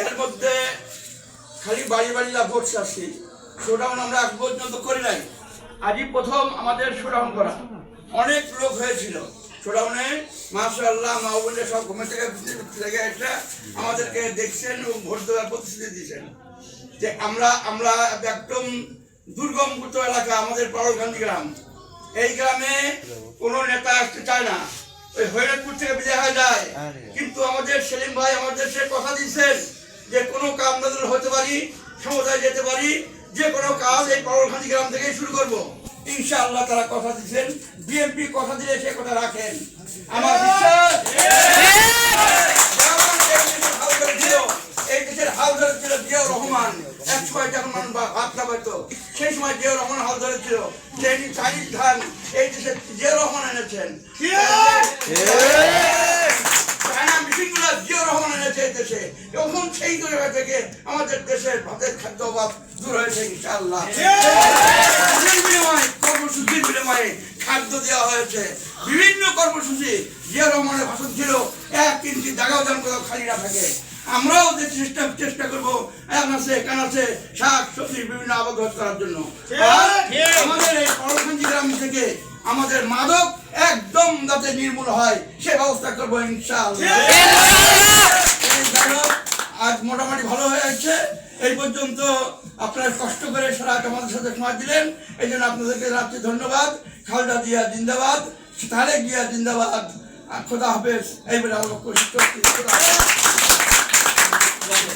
এর মধ্যে খালি বাড়ি বাড়ি যা ভোট চাচ্ছি শোডাউন আমরা আজ পর্যন্ত করি নাই। আজই প্রথম আমাদের শোডাউন করা। অনেক লোক হয়েছিল শোডাউনে মাশাআল্লাহ মা বোনের সব ঘুমে থেকে থেকে এসে আমাদেরকে দেখছেন এবং ভোট দেওয়ার প্রতিশ্রুতি দিয়েছেন যে আমরা আমরা একদম দুর্গম পূর্ত এলাকা আমাদের পাড়লকান্দি গ্রাম। এই গ্রামে কোনো নেতা আসতে চায় না। ওই হৈরতপুর থেকে বিদায় হয়ে যায়। কিন্তু আমাদের সেলিম ভাই আমাদের সে কথা দিচ্ছেন যে কোনো কাম নজর হতে পারি সমুদায় যেতে পারি যে কোনো কাজ এই পাড়লখানি গ্রাম থেকেই শুরু করব। ইনশাআল্লাহ তারা কথা দিচ্ছেন বিএনপি কথা দিলে সে কথা রাখেন। আমার বিশ্বাস এই দেশের হাল ধরে ছিল, ধরে ছিল জিয়াউর রহমান। এক সময় যখন মানুষ সেই সময় জিয়াউর রহমান হাল ধরেছিল সেই চাইনিজ ধান এই দেশে জিয়াউর রহমান এনেছেন চায়না মেশিনগুলো জিয়াউর রহমান এনেছে এই দেশে। এখন সেই জায়গা থেকে আমাদের দেশের ভাতের খাদ্য অভাব দূর হয়েছে বিনিময়ে কর্মসূচির বিনিময়ে খাদ্য দেওয়া হয়েছে। বিভিন্ন কর্মসূচি জিয়া রহমানের ভাষণ ছিল এক তিনটি জায়গাও যেন কোথাও খালি না থাকে। আমরাও যে চেষ্টা চেষ্টা করব আছে কান আছে শাক সবজি বিভিন্ন আবাদ করার জন্য। আমাদের এই গ্রাম থেকে আমাদের মাদক একদম যাতে নির্মূল হয় সে ব্যবস্থা করব ইনশাআল্লাহ। মোটামুটি ভালো হয়ে যাচ্ছে এই পর্যন্ত আপনারা কষ্ট করে সারা আমাদের সাথে সময় দিলেন। এই জন্য আপনাদেরকে রাত্রি ধন্যবাদ। খালদা জিয়া জিন্দাবাদ। তারেক জিয়া জিন্দাবাদ। খোদা হাফেজ। এই বলে আমার